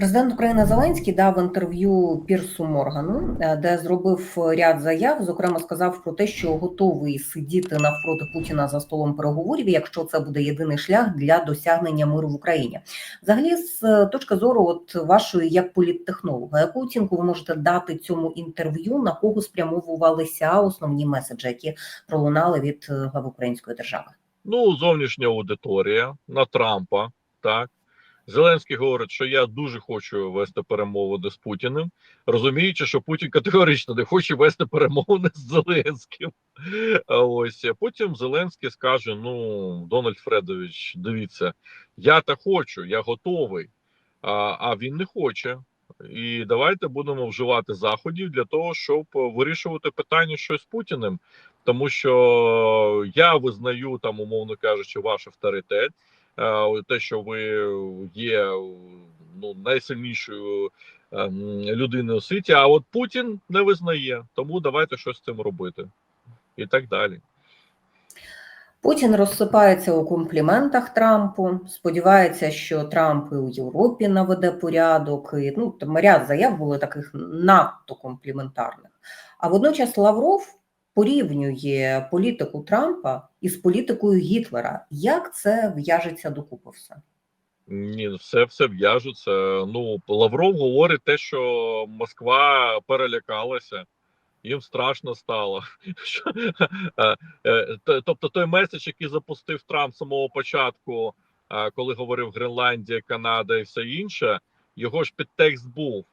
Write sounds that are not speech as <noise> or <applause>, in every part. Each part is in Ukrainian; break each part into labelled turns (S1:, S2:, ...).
S1: Президент України Зеленський дав інтерв'ю Пірсу Моргану, е, де зробив ряд заяв. Зокрема, сказав про те, що готовий сидіти навпроти Путіна за столом переговорів, якщо це буде єдиний шлях для досягнення миру в Україні. Взагалі, з е, точки зору, от вашої як політтехнолога, яку оцінку ви можете дати цьому інтерв'ю, на кого спрямовувалися основні меседжі, які пролунали від е, глави української держави?
S2: Ну, зовнішня аудиторія на Трампа, так. Зеленський говорить, що я дуже хочу вести перемовини з Путіним, розуміючи, що Путін категорично не хоче вести перемовини з Зеленським. А Ось потім Зеленський скаже: Ну, Дональд Фредович, дивіться, я та хочу, я готовий, а, а він не хоче. І давайте будемо вживати заходів для того, щоб вирішувати питання щось з Путіним, тому що я визнаю там, умовно кажучи, ваш авторитет. Е, те, що ви є ну найсильнішою ем, людиною у світі, а от Путін не визнає, тому давайте щось з цим робити і так далі.
S1: Путін розсипається у компліментах Трампу. Сподівається, що Трамп і у Європі наведе порядок. І, Ну там ряд заяв були таких надто компліментарних. А водночас Лавров порівнює політику Трампа із політикою Гітлера. Як це в'яжеться докупи все?
S2: Ні, все все в'яжуться. Ну Лавров говорить те, що Москва перелякалася, їм страшно стало. <laughs> Тобто той меседж, який запустив Трамп з самого початку, коли говорив Гренландія, Канада і все інше, його ж підтекст був.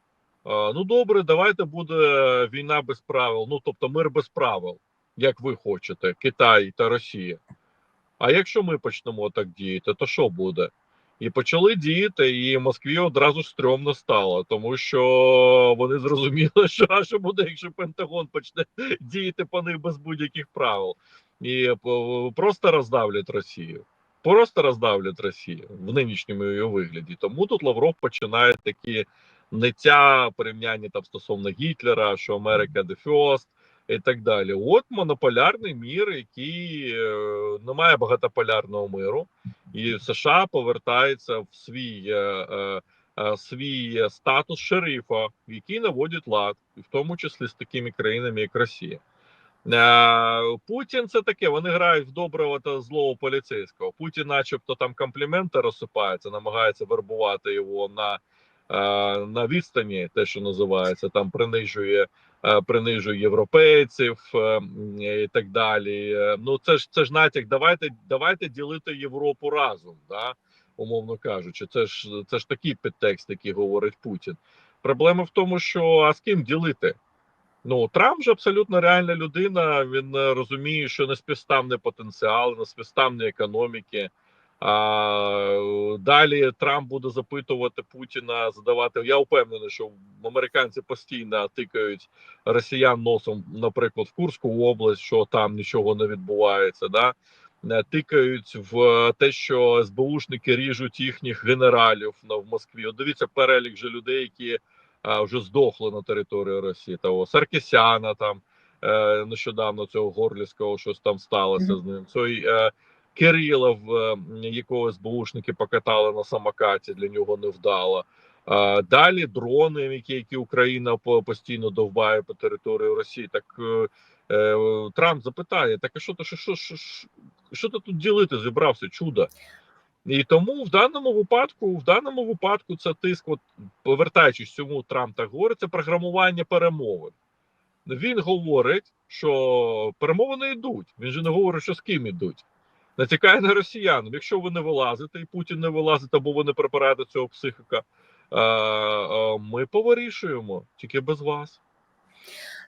S2: Ну добре, давайте буде війна без правил. Ну тобто, мир без правил, як ви хочете, Китай та Росія. А якщо ми почнемо так діяти, то що буде? І почали діяти, і Москві одразу ж стрьомно стало, тому що вони зрозуміли, <laughs> що а що буде, якщо Пентагон почне діяти по них без будь-яких правил, і просто роздавлять Росію. Просто роздавлять Росію в нинішньому її вигляді. Тому тут Лавров починає такі ниття порівняння там стосовно Гітлера, що Америка the first і так далі. От монополярний мір, який не має багатополярного миру, і США повертається в свій е, е, е, свій статус шерифа, який наводить лад, і в тому числі з такими країнами, як Росія. Путін це таке. Вони грають в доброго та злого поліцейського. Путін, начебто, там компліменти розсипається, намагається вербувати його на на відстані, те, що називається, там принижує принижує європейців і так далі. Ну це ж це ж натяк. Давайте давайте ділити Європу разом, да умовно кажучи, це ж це ж такий підтекст, який говорить Путін. Проблема в тому, що а з ким ділити? Ну Трамп же абсолютно реальна людина. Він розуміє, що неспівставний потенціал, неспівставні економіки. А далі Трамп буде запитувати Путіна, задавати. Я впевнений, що американці постійно тикають росіян носом, наприклад, в Курську область, що там нічого не відбувається. Да е, тикають в те, що СБУшники ріжуть їхніх генералів в Москві. От Дивіться перелік же людей, які а, вже здохли на території Росії. Того Саркісяна там е, нещодавно цього горлівського щось там сталося mm -hmm. з ним. Цей е, Кирилов, е, якого СБУшники покатали на самокаті, для нього не вдало. Далі дрони, які які Україна постійно довбає по території Росії. Так е, е, Трамп запитає: так а що то що, що, що, що ти тут ділити? Зібрався чудо. І тому в даному випадку, в даному випадку, це тиск, от повертаючись цьому Трамп так говорить, це програмування перемовин. Він говорить, що перемовини йдуть. Він же не говорить, що з ким ідуть натякає на росіян. Якщо ви не вилазите, і Путін не вилазить, або ви не припираєте цього психіка, ми повирішуємо тільки без вас.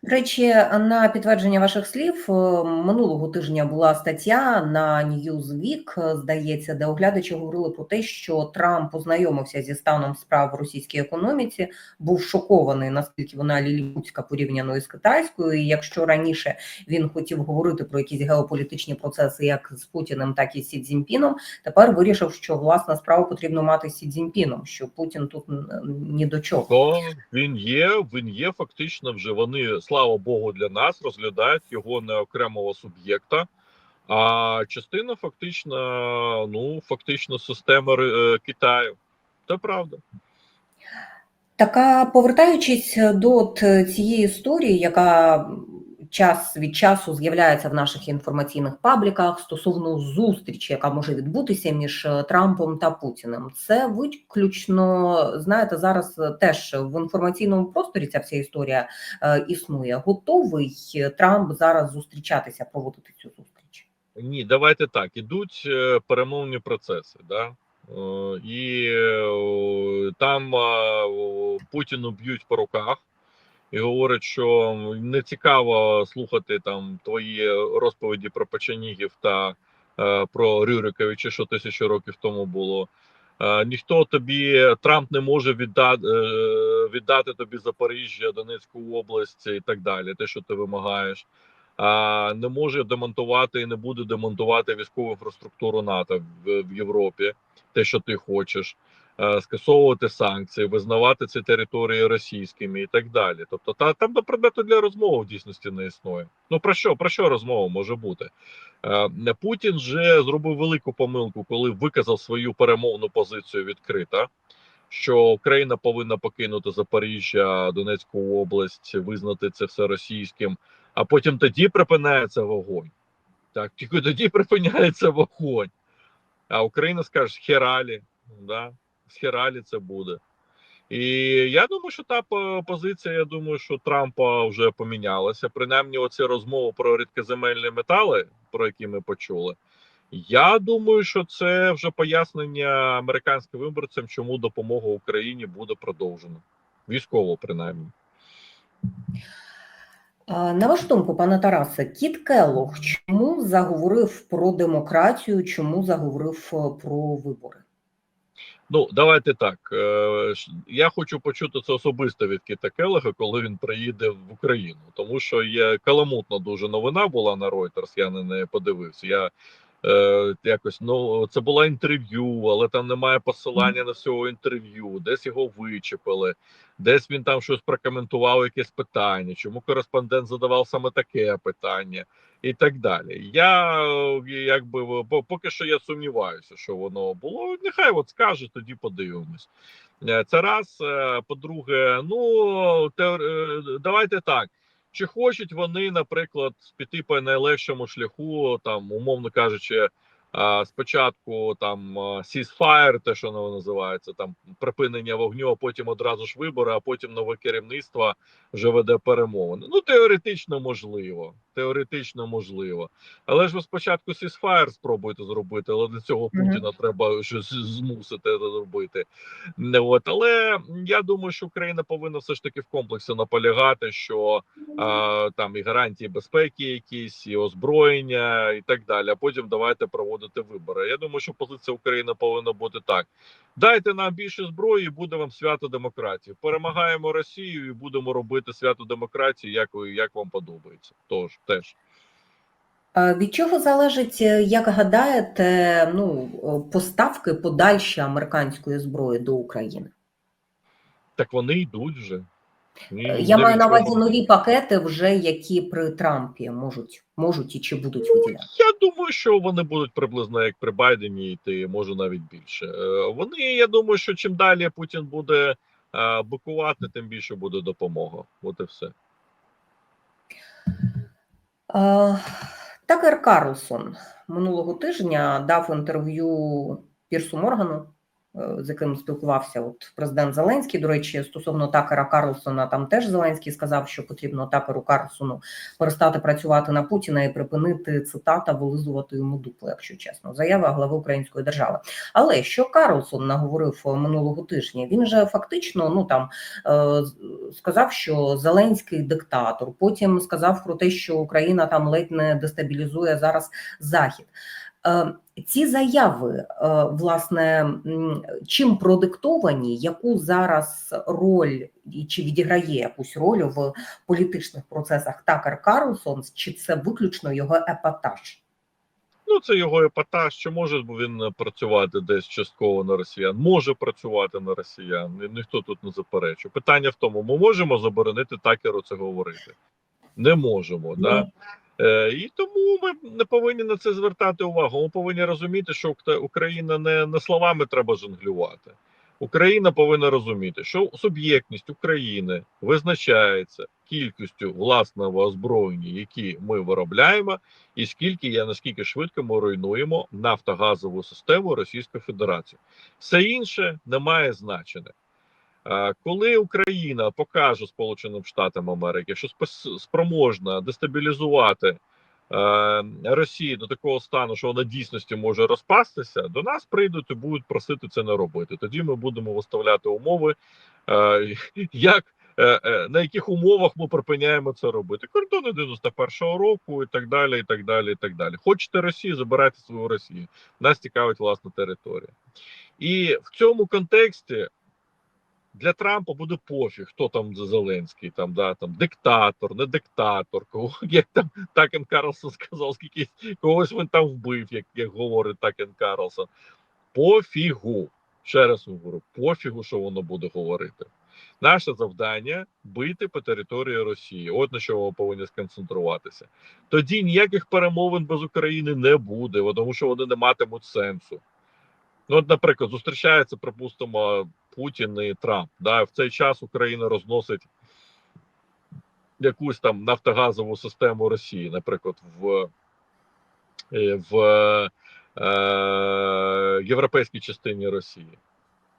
S1: Речі, на підтвердження ваших слів е, минулого тижня була стаття на Newsweek, здається, де оглядачі говорили про те, що Трамп познайомився зі станом справ в російській економіці, був шокований, наскільки вона ліліпутська порівняно із китайською. І Якщо раніше він хотів говорити про якісь геополітичні процеси, як з Путіним, так і з Сі Цзіньпіном, тепер вирішив, що власна справа потрібно мати з Сі Цзіньпіном, що Путін тут ні до чого.
S2: Він є, він є фактично вже вони слава Богу, для нас розглядають його не окремого суб'єкта, а частина фактично, ну фактично, системи е, Китаю. Це правда.
S1: Така повертаючись до цієї історії, яка час від часу з'являється в наших інформаційних пабліках стосовно зустрічі, яка може відбутися між Трампом та Путіним, це виключно знаєте, зараз теж в інформаційному просторі ця вся історія е, існує. Готовий Трамп зараз зустрічатися, проводити цю зустріч?
S2: Ні, давайте так. Ідуть е, перемовні процеси, да? Е, і е, там е, Путіну б'ють по руках і говорять, що не цікаво слухати там твої розповіді про печенігів та е, про Рюриковича, що тисячу років тому було. Е, ніхто тобі Трамп не може віддати, е, віддати тобі Запоріжжя, Донецьку область і так далі. Те, що ти вимагаєш а, не може демонтувати і не буде демонтувати військову інфраструктуру НАТО в, в Європі, те, що ти хочеш, скасовувати санкції, визнавати ці території російськими і так далі. Тобто, та там до предмету для розмови в дійсності не існує. Ну про що про що розмова може бути? Путін вже зробив велику помилку, коли виказав свою перемовну позицію відкрита. Що Україна повинна покинути Запоріжжя, Донецьку область, визнати це все російським, а потім тоді припинається вогонь. Так, тільки тоді припиняється вогонь. А Україна скаже, хералі, да? З це буде. І я думаю, що та позиція, я думаю, що Трампа вже помінялася. Принаймні, оці розмови про рідкоземельні метали, про які ми почули. Я думаю, що це вже пояснення американським виборцям, чому допомога Україні буде продовжена. Військово, принаймні.
S1: На вашу думку, пане Тарасе, Кіт Келлог чому заговорив про демократію, чому заговорив е, про вибори?
S2: Ну, давайте так. е, Я хочу почути це особисто від Кіта Келега, коли він приїде в Україну. Тому що є каламутна дуже новина була на Reuters, я на неї подивився. Я е, якось ну це було інтерв'ю, але там немає посилання на всього інтерв'ю, десь його вичепили, десь він там щось прокоментував, якесь питання, чому кореспондент задавав саме таке питання. І так далі. Я е, якби бо поки що я сумніваюся, що воно було. Нехай от скаже, тоді подивимось. Е, Це раз. Е, По-друге, ну те, е, давайте так. Чи хочуть вони, наприклад, піти по найлегшому шляху, там, умовно кажучи, спочатку там ceasefire, те, що воно називається, там припинення вогню, а потім одразу ж вибори, а потім нове керівництво вже веде перемовини. Ну, теоретично можливо. Теоретично можливо. Але ж ви спочатку ceasefire спробуйте зробити, але для цього. Путіна треба щось змусити зробити. Не От, але я думаю, що Україна повинна все ж таки в комплексі наполягати, що а, там і гарантії безпеки, якісь, і озброєння, і так далі. А потім давайте проводити вибори. Я думаю, що позиція України повинна бути так: дайте нам більше зброї, і буде вам свято демократії. Перемагаємо Росію і будемо робити свято демократії, як як вам подобається. Тож теж.
S1: А Від чого залежить, е, як гадаєте, ну, поставки подальші американської зброї до України?
S2: Так вони йдуть вже. Ні,
S1: Е, Я маю на увазі нові пакети, вже які при Трампі можуть, можуть і чи будуть виділяти.
S2: Я думаю, що вони будуть приблизно як при Байдені йти, може навіть більше. Е, Вони, я думаю, що чим далі Путін буде е, бикувати, тим більше буде допомога. От і все.
S1: Такер Карлсон минулого тижня дав інтерв'ю Пірсу Моргану, з яким спілкувався от президент Зеленський. До речі, стосовно Такера Карлсона, там теж Зеленський сказав, що потрібно Такеру Карлсону перестати працювати на Путіна і припинити цитата вилизувати йому дупло, якщо чесно. Заява глави української держави. Але що Карлсон наговорив е, минулого тижня? Він же фактично ну там е, сказав, що Зеленський диктатор. Потім сказав про те, що Україна там ледь не дестабілізує зараз Захід. Е, Ці заяви, е, власне, чим продиктовані, яку зараз роль чи відіграє якусь роль в політичних процесах Такер Карлсон, чи це виключно його епатаж?
S2: Ну, це його епатаж. Чи може він працювати десь частково на росіян? Може працювати на росіян. Ні- Ніхто тут не заперечує. Питання в тому: ми можемо заборонити такеру це говорити? Не можемо. Да? Е, і тому ми не повинні на це звертати увагу. Ми повинні розуміти, що Україна не, не словами треба жонглювати. Україна повинна розуміти, що суб'єктність України визначається кількістю власного озброєння, які ми виробляємо, і скільки я наскільки швидко ми руйнуємо нафтогазову систему Російської Федерації. Все інше не має значення. Е, Коли Україна покаже Сполученим Штатам Америки, що спроможна дестабілізувати е, Росію до такого стану, що вона дійсності може розпастися, до нас прийдуть і будуть просити це не робити. Тоді ми будемо виставляти умови, е, <laughs> як на яких умовах ми припиняємо це робити. Кордони 91-го року і так далі. і так далі, і так далі. Хочете Росію, забирайте свою Росію. Нас цікавить власна територія. І в цьому контексті для Трампа буде пофіг, хто там Зеленський, там да там диктатор, не диктатор, кого <laughs> як там Такен Карлсон сказав, скільки когось він там вбив, як, як говорить Такен Карлсон. Пофігу. Ще раз говорю, пофігу, що воно буде говорити. Наше завдання бити по території Росії. От на що ми повинні сконцентруватися. Тоді ніяких перемовин без України не буде, тому що вони не матимуть сенсу. Ну, от, наприклад, зустрічається, припустимо, Путін і Трамп. Да, в цей час Україна розносить якусь там нафтогазову систему Росії, наприклад, в, е, в е, європейській частині Росії.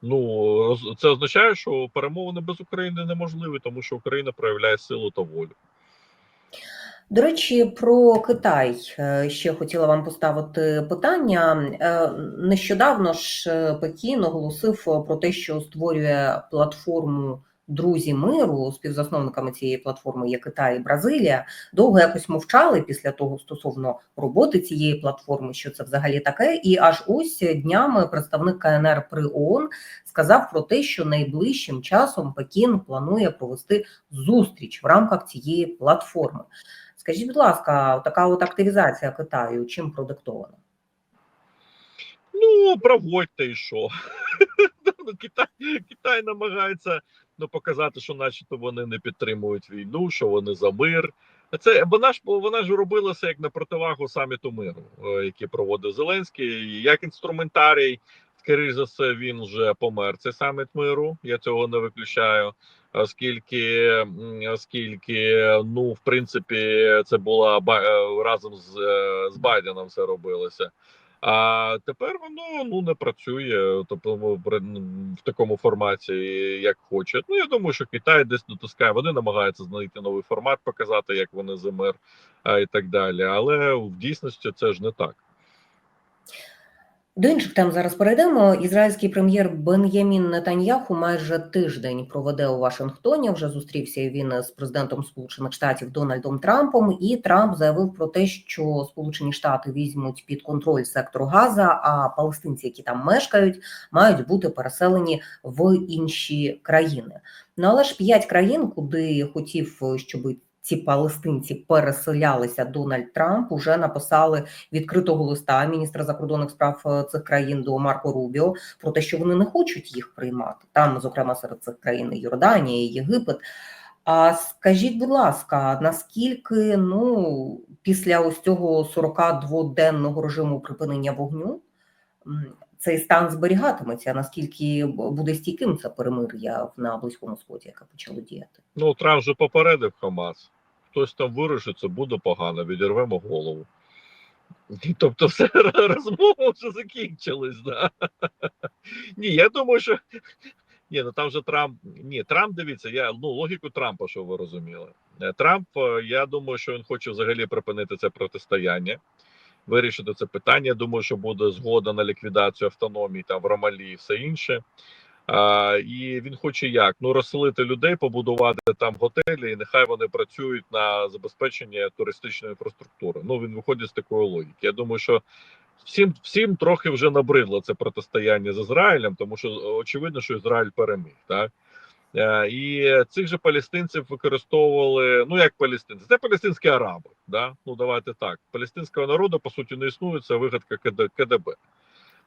S2: Ну, це означає, що перемовини без України неможливі, тому що Україна проявляє силу та волю.
S1: До речі, про Китай е, ще хотіла вам поставити питання. Е, Нещодавно ж е, Пекін оголосив про те, що створює платформу Друзі миру. Співзасновниками цієї платформи є Китай і Бразилія. Довго якось мовчали після того стосовно роботи цієї платформи, що це взагалі таке. І аж ось днями представник КНР при ООН сказав про те, що найближчим часом Пекін планує провести зустріч в рамках цієї платформи. Скажіть, будь ласка, така от активізація Китаю чим продиктована?
S2: Ну, проводьте і що. <laughs> Ну, Китай, Китай намагається ну, показати, що начебто вони не підтримують війну, що вони за мир. Це вона ж вона ж робилася як на противагу саміту миру, е, який проводив Зеленський, як інструментарій. Скоріше за все, він вже помер. Цей саміт миру. Я цього не виключаю. Оскільки, оскільки, ну, в принципі, це була е, разом з, е, з Байденом це робилося. А тепер воно ну не працює, тобто в, такому форматі, як хоче. Ну я думаю, що Китай десь дотискає. Вони намагаються знайти новий формат, показати, як вони за мир а, і так далі. Але в дійсності це ж не так.
S1: До інших тем зараз перейдемо. Ізраїльський прем'єр Бен'ямін Нетаньяху майже тиждень проведе у Вашингтоні. Вже зустрівся він з президентом Сполучених Штатів Дональдом Трампом. І Трамп заявив про те, що Сполучені Штати візьмуть під контроль сектор Газа, а палестинці, які там мешкають, мають бути переселені в інші країни. Ну але ж п'ять країн, куди хотів, щоб ці палестинці переселялися Дональд Трамп, уже написали відкритого листа міністра закордонних справ е, цих країн до Марко Рубіо про те, що вони не хочуть їх приймати. Там, зокрема, серед цих країн Йорданія, і Єгипет. А скажіть, будь ласка, наскільки ну після ось цього 42-денного режиму припинення вогню цей стан зберігатиметься? Наскільки буде стійким це перемир'я на близькому сході, яке почало діяти?
S2: Ну Трамп вже попередив Хамас. Хтось там вирушиться, буде погано, відірвемо голову. Тобто, все <laughs> розмова вже закінчилась. Да? Ні, я думаю, що ні, ну там же Трамп. Ні, Трамп, дивіться, я ну логіку Трампа, що ви розуміли. Е, Трамп, е, я думаю, що він хоче взагалі припинити це протистояння, вирішити це питання. Я думаю, що буде згода на ліквідацію автономії там в Ромалі і все інше. А, і він хоче як? Ну розселити людей, побудувати там готелі, і нехай вони працюють на забезпечення туристичної інфраструктури. Ну він виходить з такої логіки. Я думаю, що всім всім трохи вже набридло це протистояння з Ізраїлем, тому що очевидно, що Ізраїль переміг, так. Е, І цих же палестинців використовували. Ну як палестинці, це палестинські араби. Да? Ну давайте так. Палестинського народу по суті не існує. Це вигадка КД, КДБ.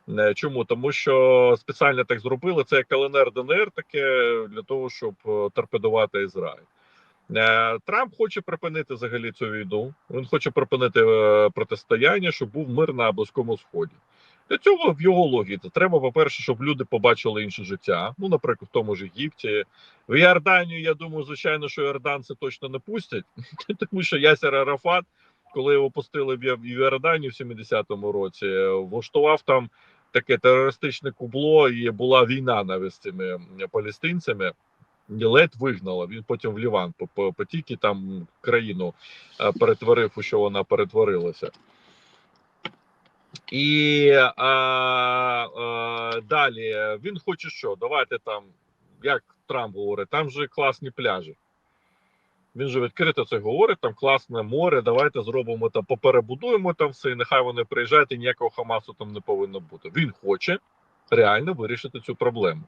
S2: Е, Чому? Тому що спеціально так зробили. Це як ЛНР ДНР таке для того, щоб е, торпедувати Ізраїль. Трамп хоче припинити взагалі цю війну. Він хоче припинити протистояння, щоб був мир на близькому сході. Для цього в його логіці треба, по-перше, щоб люди побачили інше життя. Ну, наприклад, в тому ж Єгипті. В Іорданію, я думаю, звичайно, що іорданці точно не пустять, <laughs> тому що Ясер Арафат, коли його пустили в Іорданію в 70-му році, влаштував там таке терористичне кубло, і була війна навіть з цими палестинцями. Ледь вигнала. Він потім в Ліван по- по- потік і там країну е, перетворив, у що вона перетворилася. І а, а, далі він хоче що? Давайте там, як Трамп говорить, там же класні пляжі. Він же відкрито це говорить, там класне море, давайте зробимо там, поперебудуємо там все, і нехай вони приїжджають, і ніякого Хамасу там не повинно бути. Він хоче реально вирішити цю проблему.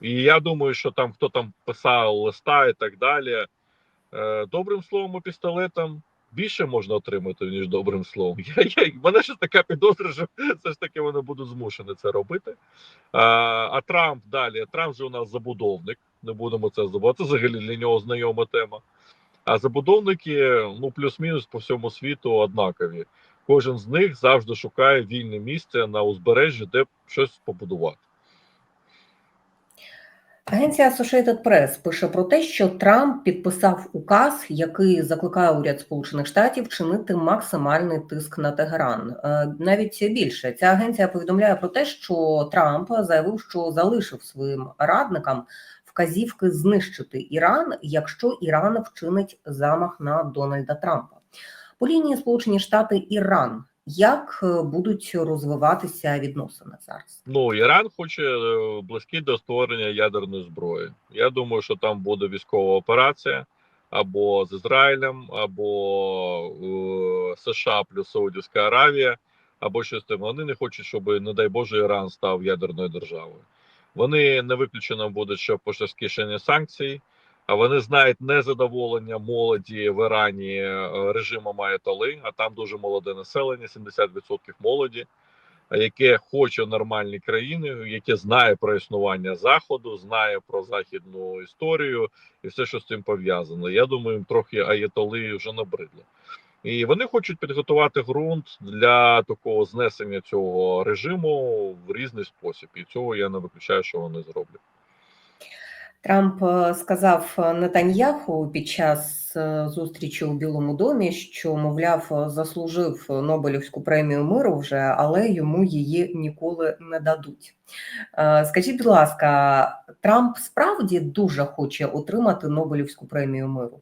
S2: І я думаю, що там хто там писав листа і так далі. Е, добрим словом і пістолетом більше можна отримати, ніж добрим словом. <laughs> Я, я, мене ще така підозра, що все ж таки вони будуть змушені це робити. А, а Трамп далі. Трамп же у нас забудовник. Не будемо це забувати. Це взагалі для нього знайома тема. А забудовники, ну плюс-мінус по всьому світу однакові. Кожен з них завжди шукає вільне місце на узбережжі, де щось побудувати.
S1: Агенція Associated Press пише про те, що Трамп підписав указ, який закликає уряд Сполучених Штатів чинити максимальний тиск на Тегеран. Е, Навіть більше ця агенція повідомляє про те, що Трамп заявив, що залишив своїм радникам вказівки знищити Іран, якщо Іран вчинить замах на Дональда Трампа. По лінії Сполучені Штати Іран. Як е, будуть розвиватися відносини зараз?
S2: Ну, Іран хоче е, близький до створення ядерної зброї. Я думаю, що там буде військова операція або з Ізраїлем, або е, США плюс Саудівська Аравія, або щось там. Вони не хочуть, щоб, не дай Боже, Іран став ядерною державою. Вони не виключено будуть, що пошаскішення санкцій, вони знають незадоволення молоді в Ірані е, режимом Аятоли, а там дуже молоде населення, 70% молоді яке хоче нормальні країни, яке знає про існування заходу, знає про західну історію і все, що з цим пов'язано. Я думаю, трохи аєтоли вже набридло. І вони хочуть підготувати ґрунт для такого знесення цього режиму в різний спосіб. І цього я не виключаю, що вони зроблять.
S1: Трамп е, сказав Нетаньяху під час е, зустрічі у Білому домі, що мовляв заслужив Нобелівську премію миру вже, але йому її ніколи не дадуть. Е, Скажіть, будь ласка, Трамп справді дуже хоче отримати Нобелівську премію миру?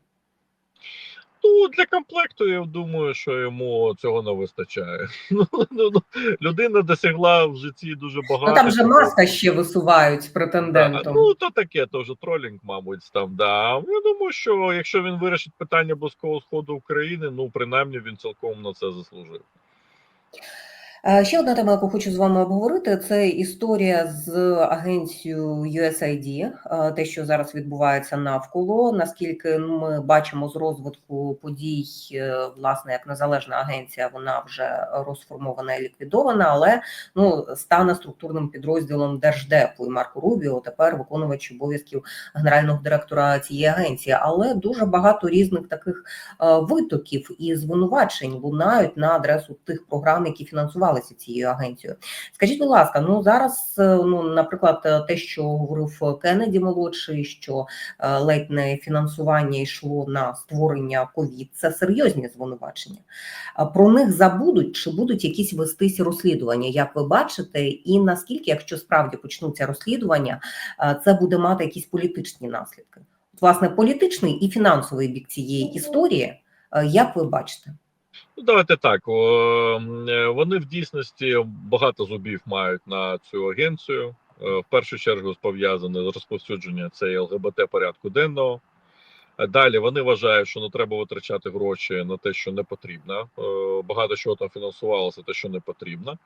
S2: Ну, для комплекту я думаю, що йому цього не вистачає. <laughs> Ну, ну, ну, людина досягла в житті дуже багато.
S1: Ну там же маска ще висувають
S2: Да,
S1: претендентом.
S2: ну то таке, то вже тролінг, мабуть, там. Да. Я думаю, що якщо він вирішить питання близького сходу України, ну принаймні він цілком на це заслужив.
S1: Е, Ще одна тема, яку хочу з вами обговорити, це історія з агенцією USAID, е, те, що зараз відбувається навколо. Наскільки ми бачимо з розвитку подій, е, власне, як незалежна агенція, вона вже розформована і ліквідована, але ну стане структурним підрозділом Держдепу і Марко Рубіо тепер виконувач обов'язків генерального директора цієї агенції. Але дуже багато різних таких витоків і звинувачень лунають на адресу тих програм, які фінансувалися цією агенцією. Скажіть, будь ласка, ну зараз, е, ну наприклад, е, те, що говорив Кеннеді молодший, що е, ледь не фінансування йшло на створення ковід, це серйозні звинувачення. Про них забудуть чи будуть якісь вестись розслідування, як ви бачите, і наскільки, якщо справді почнуться розслідування, це буде мати якісь політичні наслідки? Власне, політичний і фінансовий бік цієї історії, як ви бачите?
S2: Ну, давайте так. е, Вони в дійсності багато зубів мають на цю агенцію. Е, В першу чергу пов'язане з розповсюдженням цієї ЛГБТ порядку денного. Е, Далі вони вважають, що не треба витрачати гроші на те, що не потрібно. Багато чого там фінансувалося, те, що не потрібно.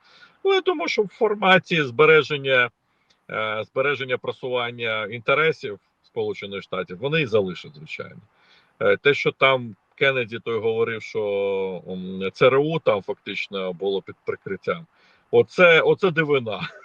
S2: Ну, я думаю, що в форматі збереження, збереження просування інтересів Сполучених Штатів вони і залишать, звичайно. Те, що там Кеннеді той говорив, що ЦРУ там фактично було під прикриттям. Оце, оце дивина. <laughs>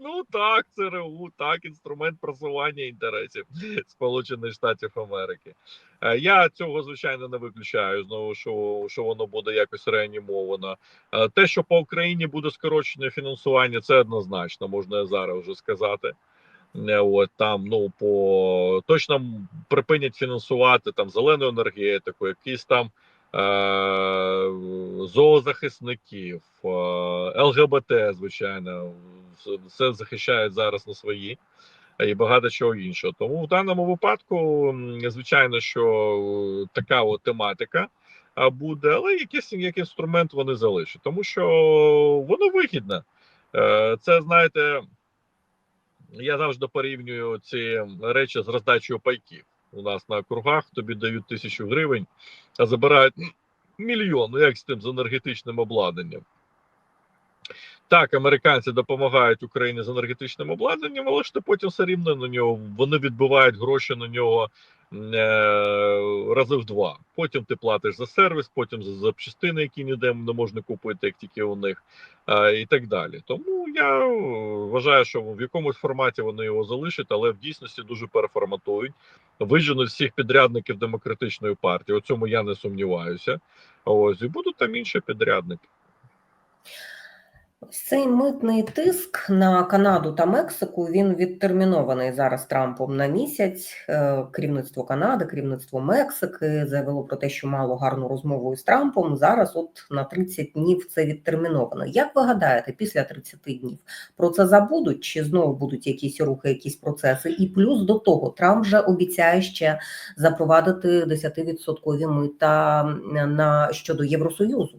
S2: Ну так, ЦРУ, так, інструмент просування інтересів Сполучених Штатів Америки. Е, Я цього звичайно не виключаю. Знову що, що воно буде якось реанімовано. Е, Те, що по Україні буде скорочене фінансування, це однозначно, можна зараз вже сказати. Е, От там ну по точно припинять фінансувати там зелену енергетику, якісь там е, зоозахисників, е, ЛГБТ, звичайно, все- захищають зараз на свої і багато чого іншого. Тому в даному випадку, звичайно, що е, така от тематика буде, але якийсь як інструмент вони залишать, тому що воно вигідне. Е, Це знаєте, я завжди порівнюю ці речі з роздачею пайків. У нас на округах тобі дають тисячу гривень, а забирають мільйон. Ну як з тим з енергетичним обладнанням? Так, американці допомагають Україні з енергетичним обладнанням, але ж ти потім все рівно на нього вони відбивають гроші на нього рази в два. Потім ти платиш за сервіс, потім за запчастини, які ніде не можна купити, як тільки у них, е, і так далі. Тому я е, вважаю, що в якомусь форматі вони його залишать, але в дійсності дуже переформатують, виженуть всіх підрядників демократичної партії. У цьому я не сумніваюся. Ось і будуть там інші підрядники.
S1: Цей митний тиск на Канаду та Мексику він відтермінований зараз Трампом на місяць. Е, Керівництво Канади, керівництво Мексики заявило про те, що мало гарну розмову із Трампом. Зараз, от на 30 днів, це відтерміновано. Як ви гадаєте, після 30 днів про це забудуть? Чи знову будуть якісь рухи, якісь процеси? І плюс до того, Трамп вже обіцяє ще запровадити 10% мита на щодо Євросоюзу.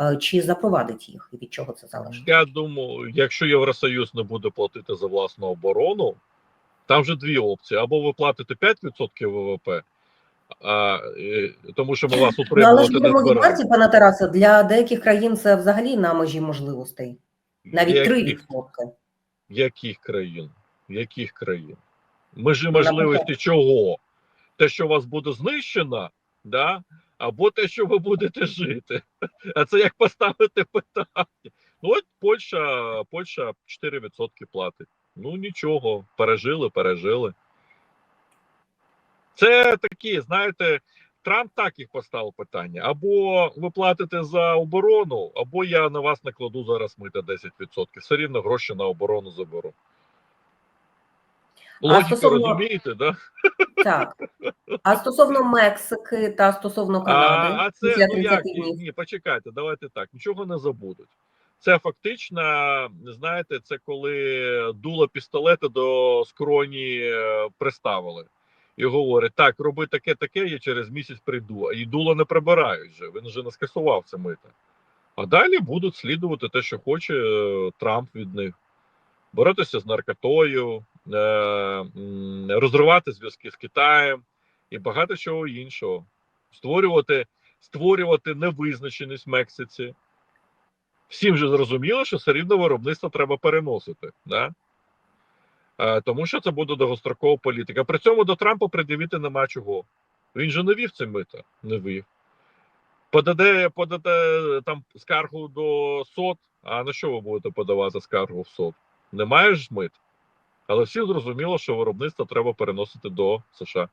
S1: Е, Чи запровадить їх і від чого це залежить?
S2: Я думаю, якщо Євросоюз не буде платити за власну оборону, там вже дві опції: або ви платите 5% ВВП, а, тому що ми вас
S1: Ну, але ж
S2: не
S1: відверті, пане Тарасе, для деяких країн це взагалі на межі можливостей. Навіть 3%.
S2: Яких, яких країн? Яких країн? Межі можливості чого? Те, що вас буде знищено, да? Або те, що ви будете жити. А це як поставити питання? Ну, от Польща, Польща 4% платить. Ну нічого, пережили, пережили. Це такі, знаєте, Трамп так їх поставив питання: або ви платите за оборону, або я на вас накладу зараз мита 10%. Все рівно гроші на оборону заберу. Логіку
S1: стосовно-
S2: розумієте, да?
S1: Так. А стосовно Мексики та стосовно Канади,
S2: А, а це ну як
S1: днів.
S2: ні, почекайте, давайте так. Нічого не забудуть. Це фактично, знаєте, це коли дуло пістолета до скроні е, приставили і говорить: так, роби таке, таке, я через місяць прийду. І дуло не прибирають вже. Він вже не скасував це мито. А далі будуть слідувати те, що хоче е, Трамп від них. Боротися з наркотою, е, розривати зв'язки з Китаєм і багато чого іншого. Створювати, створювати невизначеність в Мексиці. Всім же зрозуміло, що все рівно виробництво треба переносити. Да? Е, тому що це буде довгострокова політика. При цьому до Трампа пред'явити нема чого. Він же не вів це мито, не вів. Подаде, подаде там скаргу до СОД. А на що ви будете подавати скаргу в СОД? Немає маєш мит. Але всі зрозуміло, що виробництво треба переносити до США.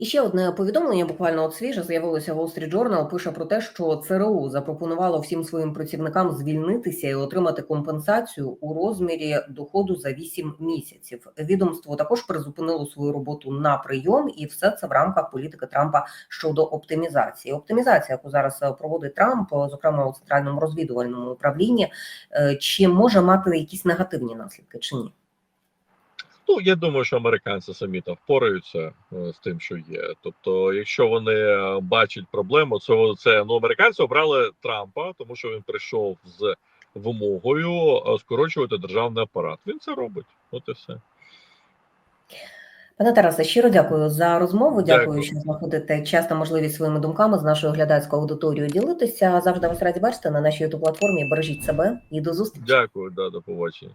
S1: І ще одне повідомлення, буквально от свіже, з'явилося Wall Street Journal, пише про те, що ЦРУ запропонувало всім своїм працівникам звільнитися і отримати компенсацію у розмірі доходу за 8 місяців. Відомство також призупинило свою роботу на прийом, і все це в рамках політики Трампа щодо оптимізації. Оптимізація, яку зараз е, проводить Трамп, е, зокрема у центральному розвідувальному управлінні, е, чи може мати якісь негативні наслідки, чи ні?
S2: Ну, я думаю, що американці самі там впораються е, з тим, що є. Тобто, якщо вони е, бачать проблему, це, це ну, американці обрали Трампа, тому що він прийшов з вимогою е, скорочувати державний апарат. Він це робить. От і все.
S1: Пане Тарасе, щиро дякую за розмову. Дякую,
S2: Дякую.
S1: що знаходите час та можливість своїми думками з нашою глядацькою аудиторією ділитися. Завжди вас раді бачити на нашій youtube платформі. Бережіть себе і до зустрічі.
S2: Дякую, да, до побачення.